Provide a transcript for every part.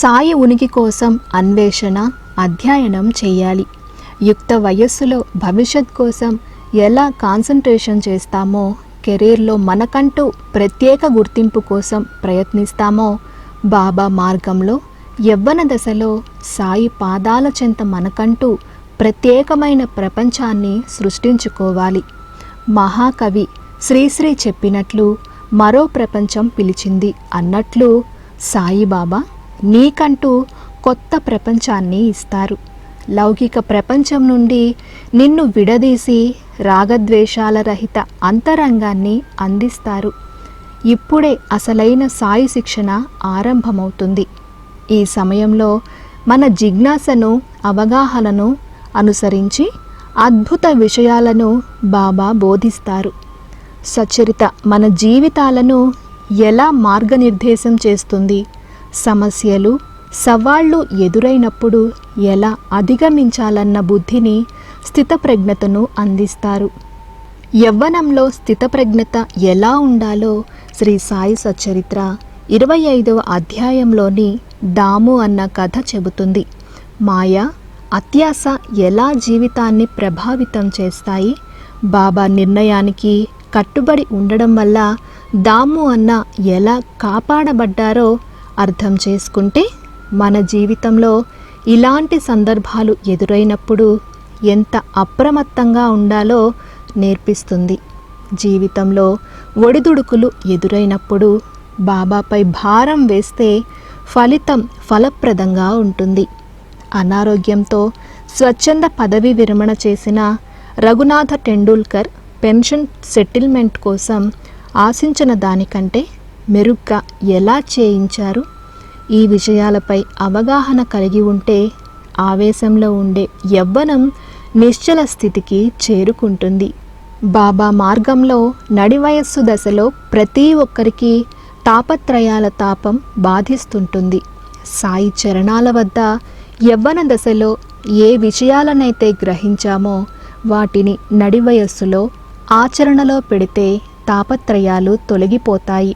సాయి ఉనికి కోసం అన్వేషణ అధ్యయనం చేయాలి. యుక్త వయస్సులో భవిష్యత్ కోసం ఎలా కాన్సన్ట్రేషన్ చేస్తామో కెరీర్లో మనకంటూ ప్రత్యేక గుర్తింపు కోసం ప్రయత్నిస్తామో బాబా మార్గంలో యవ్వన దశలో సాయి పాదాల చెంత మనకంటూ ప్రత్యేకమైన ప్రపంచాన్ని సృష్టించుకోవాలి. మహాకవి శ్రీశ్రీ చెప్పినట్లు మరో ప్రపంచం పిలిచింది అన్నట్లు సాయిబాబా నీకంటూ కొత్త ప్రపంచాన్ని ఇస్తారు. లౌకిక ప్రపంచం నుండి నిన్ను విడదీసి రాగద్వేషాల రహిత అంతరంగాన్ని అందిస్తారు. ఇప్పుడే అసలైన సాయి శిక్షణ ఆరంభమవుతుంది. ఈ సమయంలో మన జిజ్ఞాసను అవగాహనను అనుసరించి అద్భుత విషయాలను బాబా బోధిస్తారు. సచరిత మన జీవితాలను ఎలా మార్గనిర్దేశం చేస్తుంది? సమస్యలు సవాళ్ళు ఎదురైనప్పుడు ఎలా అధిగమించాలన్న బుద్ధిని స్థితప్రజ్ఞతను అందిస్తారు. యవ్వనంలో స్థితప్రజ్ఞత ఎలా ఉండాలో శ్రీ సాయి సచ్చరిత్ర ఇరవై ఐదవ అధ్యాయంలోని దాము అన్న కథ చెబుతుంది. మాయ అత్యాస ఎలా జీవితాన్ని ప్రభావితం చేస్తాయి? బాబా నిర్ణయానికి కట్టుబడి ఉండడం వల్ల దాము అన్న ఎలా కాపాడబడ్డారో అర్థం చేసుకుంటే మన జీవితంలో ఇలాంటి సందర్భాలు ఎదురైనప్పుడు ఎంత అప్రమత్తంగా ఉండాలో నేర్పిస్తుంది. జీవితంలో ఒడిదుడుకులు ఎదురైనప్పుడు బాబాపై భారం వేస్తే ఫలితం ఫలప్రదంగా ఉంటుంది. అనారోగ్యంతో స్వచ్ఛంద పదవి విరమణ చేసిన రఘునాథ టెండూల్కర్ పెన్షన్ సెటిల్మెంట్ కోసం ఆశించిన దానికంటే మెరుగ్గా ఎలా చేయించారు? ఈ విషయాలపై అవగాహన కలిగి ఉంటే ఆవేశంలో ఉండే యవ్వనం నిశ్చల స్థితికి చేరుకుంటుంది. బాబా మార్గంలో నడివయస్సు దశలో ప్రతి ఒక్కరికి తాపత్రయాల తాపం బాధిస్తుంటుంది. సాయి చరణాల వద్ద యవ్వన దశలో ఏ విషయాలనైతే గ్రహించామో వాటిని నడివయస్సులో ఆచరణలో పెడితే తాపత్రయాలు తొలగిపోతాయి.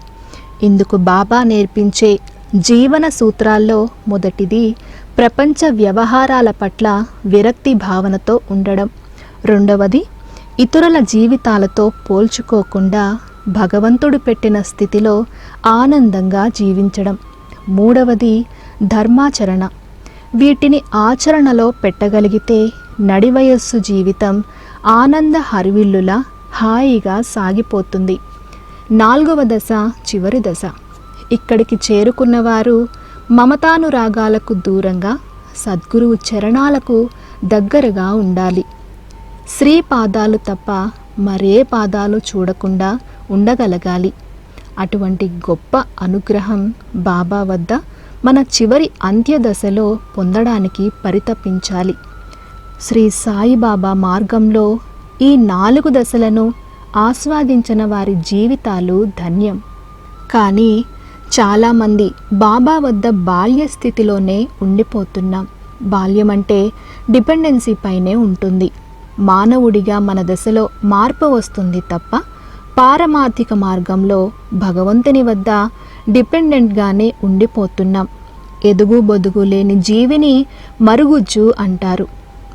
ఇందుకు బాబా నేర్పించే జీవన సూత్రాల్లో మొదటిది ప్రపంచ వ్యవహారాల పట్ల విరక్తి భావనతో ఉండడం. రెండవది ఇతరుల జీవితాలతో పోల్చుకోకుండా భగవంతుడు పెట్టిన స్థితిలో ఆనందంగా జీవించడం. మూడవది ధర్మాచరణ. వీటిని ఆచరణలో పెట్టగలిగితే నడివయస్సు జీవితం ఆనంద హరివిల్లులా హాయిగా సాగిపోతుంది. నాలుగవ దశ చివరి దశ. ఇక్కడికి చేరుకున్నవారు మమతానురాగాలకు దూరంగా సద్గురువు చరణాలకు దగ్గరగా ఉండాలి. శ్రీ పాదాలు తప్ప మరే పాదాలు చూడకుండా ఉండగలగాలి. అటువంటి గొప్ప అనుగ్రహం బాబా వద్ద మన చివరి అంత్యదశలో పొందడానికి పరితపించాలి. శ్రీ సాయిబాబా మార్గంలో ఈ నాలుగు దశలను ఆస్వాదించిన వారి జీవితాలు ధన్యం. కానీ చాలామంది బాబా వద్ద బాల్య స్థితిలోనే ఉండిపోతున్నాం బాల్యం అంటే డిపెండెన్సీ పైనే ఉంటుంది. మానవుడిగా మన దశలో మార్పు వస్తుంది తప్ప పారమార్థిక మార్గంలో భగవంతుని వద్ద డిపెండెంట్గానే ఉండిపోతున్నాం ఎదుగు బొదుగు లేని జీవిని మరుగుజ్జు అంటారు.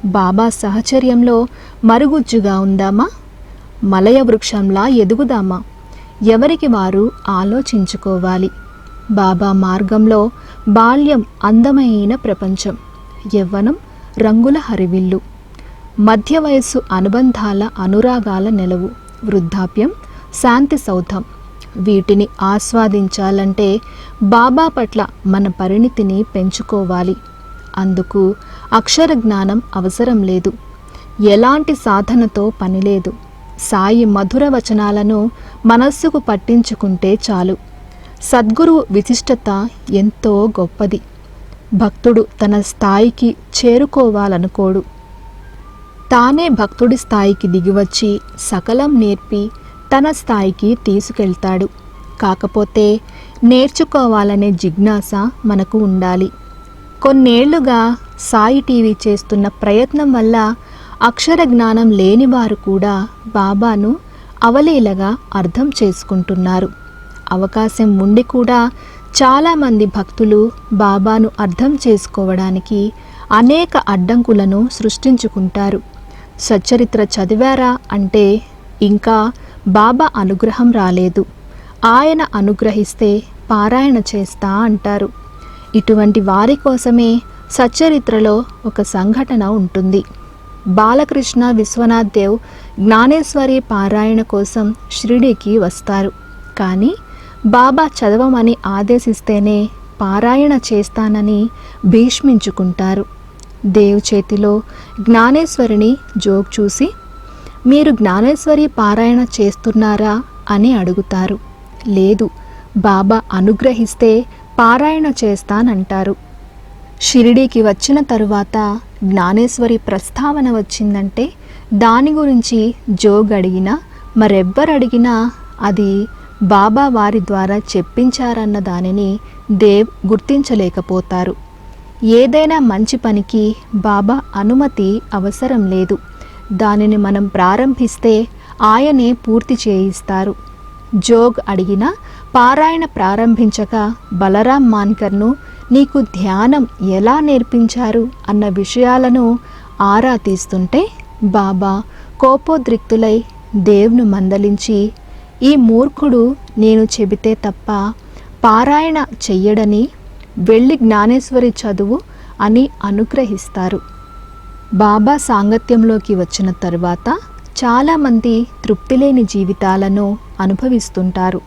బాబా సహచర్యంలో మరుగుజ్జుగా ఉందామా? మలయ వృక్షంలా ఎదుగుదామా? ఎవరికి వారు ఆలోచించుకోవాలి? బాబా మార్గంలో బాల్యం అందమైన ప్రపంచం యవ్వనం రంగుల హరివిల్లు. మధ్య వయస్సు అనుబంధాల అనురాగాల నెలవు వృద్ధాప్యం శాంతి సౌధం. వీటిని ఆస్వాదించాలంటే బాబా పట్ల మన పరిణితిని పెంచుకోవాలి. అందుకు అక్షర జ్ఞానం అవసరం లేదు. ఎలాంటి సాధనతో పనిలేదు సాయి మధుర వచనాలను మనస్సుకు పట్టించుకుంటే చాలు. సద్గురువు విశిష్టత ఎంతో గొప్పది. భక్తుడు తన స్థాయికి చేరుకోవాలనుకోడు. తానే భక్తుడి స్థాయికి దిగివచ్చి సకలం నేర్పి తన స్థాయికి తీసుకెళ్తాడు. కాకపోతే నేర్చుకోవాలనే జిజ్ఞాస మనకు ఉండాలి. కొన్నేళ్ళుగా సాయి టీవీ చేస్తున్న ప్రయత్నం వల్ల అక్షర జ్ఞానం లేనివారు కూడా బాబాను అవలీలగా అర్థం చేసుకుంటున్నారు. అవకాశం ఉండి కూడా చాలామంది భక్తులు బాబాను అర్థం చేసుకోవడానికి అనేక అడ్డంకులను సృష్టించుకుంటారు. సచ్చరిత్ర చదివారా అంటే ఇంకా బాబా అనుగ్రహం రాలేదు. ఆయన అనుగ్రహిస్తే పారాయణ చేస్తా అంటారు. ఇటువంటి వారి కోసమే సచ్చరిత్రలో ఒక సంఘటన ఉంటుంది. బాలకృష్ణ విశ్వనాథ్ దేవ్ జ్ఞానేశ్వరి పారాయణ కోసం షిరిడికి వస్తారు. కానీ బాబా చదవమని ఆదేశిస్తేనే పారాయణ చేస్తానని భీష్మించుకుంటారు. దేవ్ చేతిలో జ్ఞానేశ్వరిని జోక్ చూసి మీరు జ్ఞానేశ్వరి పారాయణ చేస్తున్నారా? అని అడుగుతారు. లేదు బాబా అనుగ్రహిస్తే పారాయణ చేస్తానంటారు. షిరిడీకి వచ్చిన తరువాత జ్ఞానేశ్వరి ప్రస్తావన వచ్చిందంటే దాని గురించి జోగ్ అడిగినా మరెవ్వరు అడిగినా అది బాబా వారి ద్వారా చెప్పించారన్న దానిని దేవ్ గుర్తించలేకపోతారు. ఏదైనా మంచి పనికి బాబా అనుమతి అవసరం లేదు. దానిని మనం ప్రారంభిస్తే ఆయనే పూర్తి చేయిస్తారు. జోగ్ అడిగిన పారాయణ ప్రారంభించక బలరాం మాన్కర్ను నీకు ధ్యానం ఎలా నేర్పించారు అన్న విషయాలను ఆరా తీస్తుంటే బాబా కోపోద్రిక్తులై దేవును మందలించి ఈ మూర్ఖుడు నేను చెబితే తప్ప పారాయణ చెయ్యడని వెళ్ళి జ్ఞానేశ్వరి చదువు అని అనుగ్రహిస్తారు బాబా సాంగత్యంలోకి వచ్చిన తరువాత చాలామంది తృప్తిలేని జీవితాలను అనుభవిస్తుంటారు.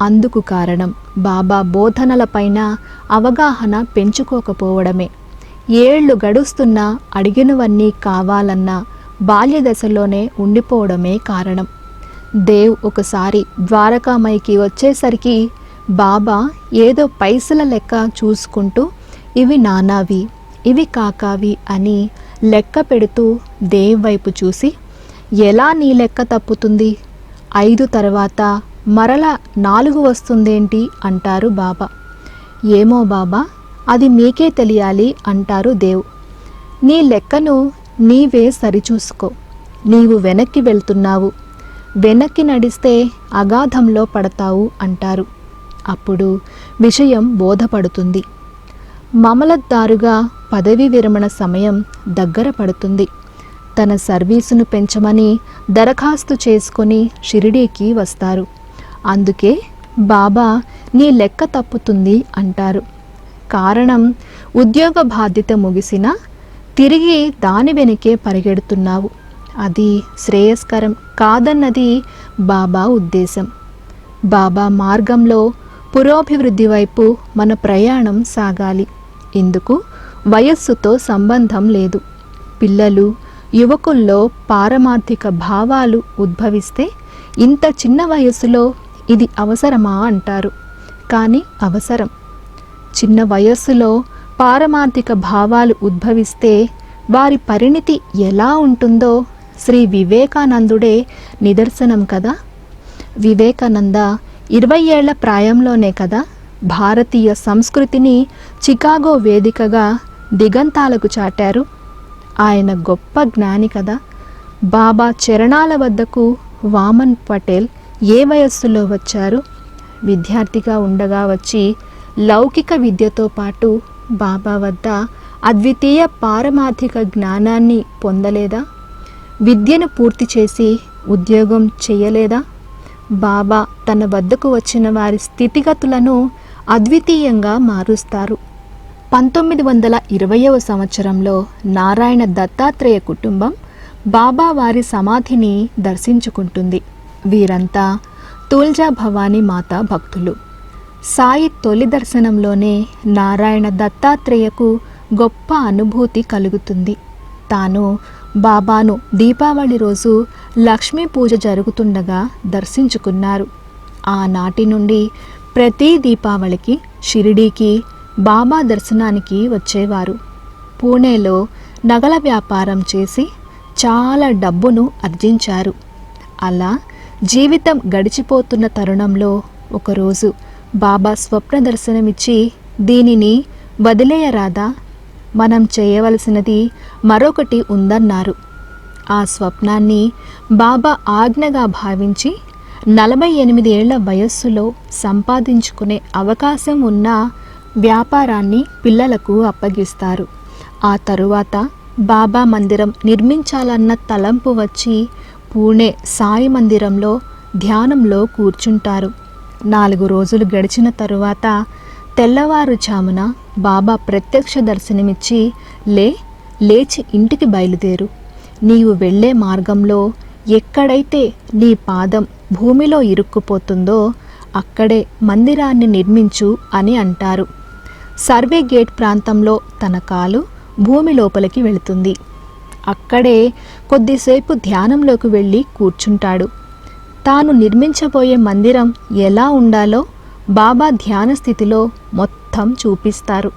అందుకు కారణం బాబా బోధనలపైన అవగాహన పెంచుకోకపోవడమే. ఏళ్ళు గడుస్తున్నా అడిగినవన్నీ కావాలన్న బాల్యదశలోనే ఉండిపోవడమే కారణం. దేవ్ ఒకసారి ద్వారకామైకి వచ్చేసరికి బాబా ఏదో పైసల లెక్క చూసుకుంటూ ఇవి నానావి ఇవి కాకావి అని లెక్క పెడుతూ దేవ్ వైపు చూసి ఎలా నీ లెక్క తప్పుతుంది? ఐదు తర్వాత మరల నాలుగు వస్తుందేంటి? అంటారు బాబా. ఏమో బాబా అది మీకే తెలియాలి అంటారు దేవ్. నీ లెక్కను నీవే సరిచూసుకో. నీవు వెనక్కి వెళ్తున్నావు. వెనక్కి నడిస్తే అగాధంలో పడతావు అంటారు. అప్పుడు విషయం బోధపడుతుంది. మమలద్దారుగా పదవీ విరమణ సమయం దగ్గర పడుతుంది. తన సర్వీసును పెంచమని దరఖాస్తు చేసుకొని షిరిడీకి వస్తారు. అందుకే బాబా నీ లెక్క తప్పుతుంది అంటారు. కారణం ఉద్యోగ బాధ్యత ముగిసినా తిరిగి దాని వెనుకే పరిగెడుతున్నావు. అది శ్రేయస్కరం కాదన్నది బాబా ఉద్దేశం. బాబా మార్గంలో పురోభివృద్ధి వైపు మన ప్రయాణం సాగాలి. ఇందుకు వయస్సుతో సంబంధం లేదు. పిల్లలు యువకుల్లో పారమార్థిక భావాలు ఉద్భవిస్తే ఇంత చిన్న వయస్సులో ఇది అవసరమా అంటారు. కానీ అవసరం. చిన్న వయస్సులో పారమార్థిక భావాలు ఉద్భవిస్తే వారి పరిణితి ఎలా ఉంటుందో శ్రీ వివేకానందుడే నిదర్శనం కదా. వివేకానంద ఇరవై ఏళ్ళ ప్రాయంలోనే కదా భారతీయ సంస్కృతిని చికాగో వేదికగా దిగంతాలకు చాటారు. ఆయన గొప్ప జ్ఞాని కదా. బాబా చరణాల వద్దకు వామన్ పటేల్ ఏ వయస్సులో వచ్చారు? విద్యార్థిగా ఉండగా వచ్చి లౌకిక విద్యతో పాటు బాబా వద్ద అద్వితీయ పారమార్థిక జ్ఞానాన్ని పొందలేదా? విద్యను పూర్తి చేసి ఉద్యోగం చేయలేదా? బాబా తన వద్దకు వచ్చిన వారి స్థితిగతులను అద్వితీయంగా మారుస్తారు. పంతొమ్మిది వందల ఇరవయవ సంవత్సరంలో నారాయణ దత్తాత్రేయ కుటుంబం బాబా వారి సమాధిని దర్శించుకుంటుంది. వీరంతా తూల్జా భవానీ మాత భక్తులు. సాయి తొలి దర్శనంలోనే నారాయణ దత్తాత్రేయకు గొప్ప అనుభూతి కలుగుతుంది. తాను బాబాను దీపావళి రోజు లక్ష్మీ పూజ జరుగుతుండగా దర్శించుకున్నారు. ఆనాటి నుండి ప్రతి దీపావళికి షిరిడీకి బాబా దర్శనానికి వచ్చేవారు. పూణేలో నగల వ్యాపారం చేసి చాలా డబ్బును ఆర్జించారు అలా జీవితం గడిచిపోతున్న తరుణంలో ఒకరోజు బాబా స్వప్న దర్శనమిచ్చి దీనిని వదిలేయరాదా మనం చేయవలసినది మరొకటి ఉందన్నారు. ఆ స్వప్నాన్ని బాబా ఆజ్ఞగా భావించి నలభై ఎనిమిది ఏళ్ళ వయస్సులో సంపాదించుకునే అవకాశం ఉన్న వ్యాపారాన్ని పిల్లలకు అప్పగిస్తారు. ఆ తరువాత బాబా మందిరం నిర్మించాలన్న తలంపు వచ్చి పూణే సాయి మందిరంలో ధ్యానంలో కూర్చుంటారు. నాలుగు రోజులు గడిచిన తరువాత తెల్లవారుజామున బాబా ప్రత్యక్ష దర్శనమిచ్చి లే లేచి ఇంటికి బయలుదేరు. నీవు వెళ్ళే మార్గంలో ఎక్కడైతే నీ పాదం భూమిలో ఇరుక్కుపోతుందో అక్కడే మందిరాన్ని నిర్మించు అని అంటారు. సర్వే గేట్ ప్రాంతంలో తన కాలు భూమి లోపలికి వెళుతుంది. అక్కడే కొద్దిసేపు ధ్యానంలోకి వెళ్ళి కూర్చుంటాడు. తాను నిర్మించబోయే మందిరం ఎలా ఉండాలో బాబా ధ్యాన స్థితిలో మొత్తం చూపిస్తారు.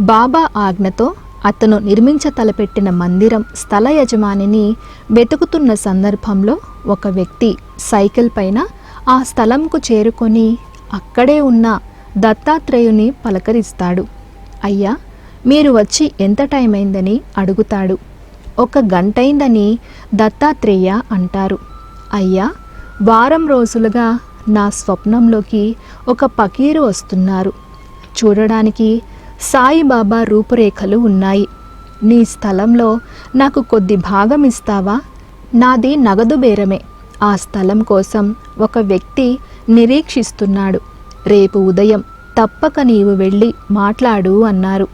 బాబా ఆజ్ఞతో అతను నిర్మించ తలపెట్టిన మందిరం స్థల యజమానిని వెతుకుతున్న సందర్భంలో ఒక వ్యక్తి సైకిల్ పైన ఆ స్థలంకు చేరుకొని అక్కడే ఉన్న దత్తాత్రేయుని పలకరిస్తాడు. అయ్యా మీరు వచ్చి ఎంత టైం అయిందని అడుగుతాడు. ఒక గంటైందని దత్తాత్రేయ అంటారు. అయ్యా వారం రోజులుగా నా స్వప్నంలోకి ఒక పకీరు వస్తున్నారు. చూడడానికి సాయిబాబా రూపురేఖలు ఉన్నాయి. నీ స్థలంలో నాకు కొద్ది భాగం ఇస్తావా నాది నగదు బేరమే. ఆ స్థలం కోసం ఒక వ్యక్తి నిరీక్షిస్తున్నాడు. రేపు ఉదయం తప్పక నీవు వెళ్ళి మాట్లాడు అన్నారు.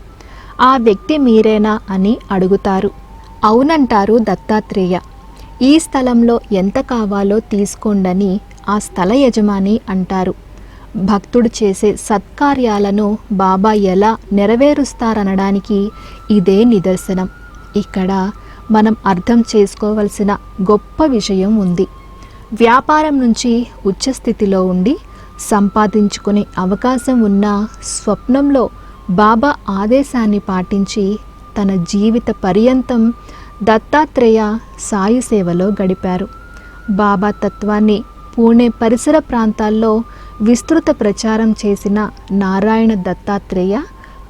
ఆ వ్యక్తి మీరేనా అని అడుగుతారు. అవునంటారు దత్తాత్రేయ. ఈ స్థలంలో ఎంత కావాలో తీసుకోండని ఆ స్థల యజమాని అంటారు. భక్తుడు చేసే సత్కార్యాలను బాబా ఎలా నెరవేరుస్తారనడానికి ఇదే నిదర్శనం. ఇక్కడ మనం అర్థం చేసుకోవలసిన గొప్ప విషయం ఉంది. వ్యాపారం నుంచి ఉచ్చస్థితిలో ఉండి సంపాదించుకునే అవకాశం ఉన్న స్వప్నంలో బాబా ఆదేశాన్ని పాటించి తన జీవిత పర్యంతం దత్తాత్రేయ సాయి సేవలో గడిపారు. బాబా తత్వాన్ని పూణే పరిసర ప్రాంతాల్లో విస్తృత ప్రచారం చేసిన నారాయణ దత్తాత్రేయ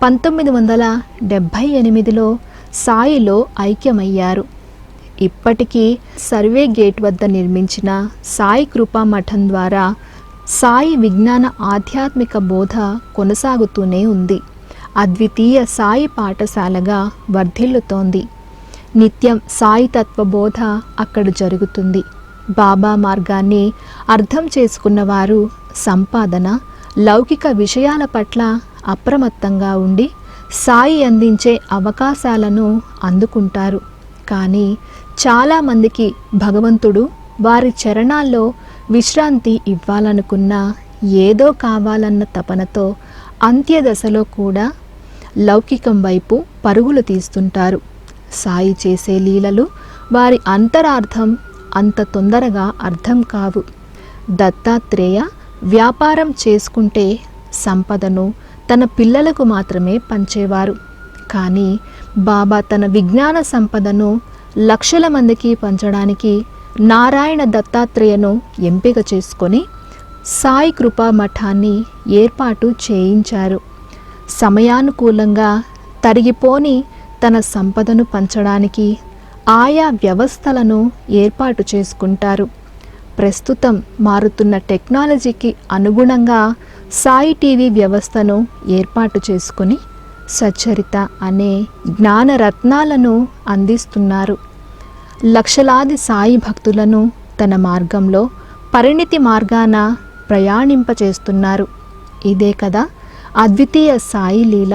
పంతొమ్మిది వందల డెబ్భై ఎనిమిదిలో సాయిలో ఐక్యమయ్యారు. ఇప్పటికీ సర్వే గేట్ వద్ద నిర్మించిన సాయి కృపా మఠం ద్వారా సాయి విజ్ఞాన ఆధ్యాత్మిక బోధ కొనసాగుతూనే ఉంది. అద్వితీయ సాయి పాఠశాలగా వర్ధిల్లుతోంది. నిత్యం సాయి తత్వ బోధ అక్కడ జరుగుతుంది. బాబా మార్గాన్ని అర్థం చేసుకున్నవారు సంపాదన లౌకిక విషయాల పట్ల అప్రమత్తంగా ఉండి సాయి అందించే అవకాశాలను అందుకుంటారు. కానీ చాలామందికి భగవంతుడు వారి చరణాల్లో విశ్రాంతి ఇవ్వాలనుకున్న ఏదో కావాలన్న తపనతో అంత్యదశలో కూడా లౌకికం వైపు పరుగులు తీస్తుంటారు. సాయి చేసే లీలలు వారి అంతరార్థం అంత తొందరగా అర్థం కావు. దత్తాత్రేయ వ్యాపారం చేసుకుంటే సంపదను తన పిల్లలకు మాత్రమే పంచేవారు. కానీ బాబా తన విజ్ఞాన సంపదను లక్షల మందికి పంచడానికి నారాయణ దత్తాత్రేయను ఎంపిక చేసుకొని సాయి కృపా మఠాన్ని ఏర్పాటు చేయించారు. సమయానుకూలంగా తరిగిపోని తన సంపదను పంచడానికి ఆయా వ్యవస్థలను ఏర్పాటు చేసుకుంటారు. ప్రస్తుతం మారుతున్న టెక్నాలజీకి అనుగుణంగా సాయి టీవీ వ్యవస్థను ఏర్పాటు చేసుకుని సచ్చరిత అనే జ్ఞానరత్నాలను అందిస్తున్నారు. లక్షలాది సాయి భక్తులను తన మార్గంలో పరిణితి మార్గాన ప్రయాణింపచేస్తున్నారు. ఇదే కదా అద్వితీయ సాయి లీల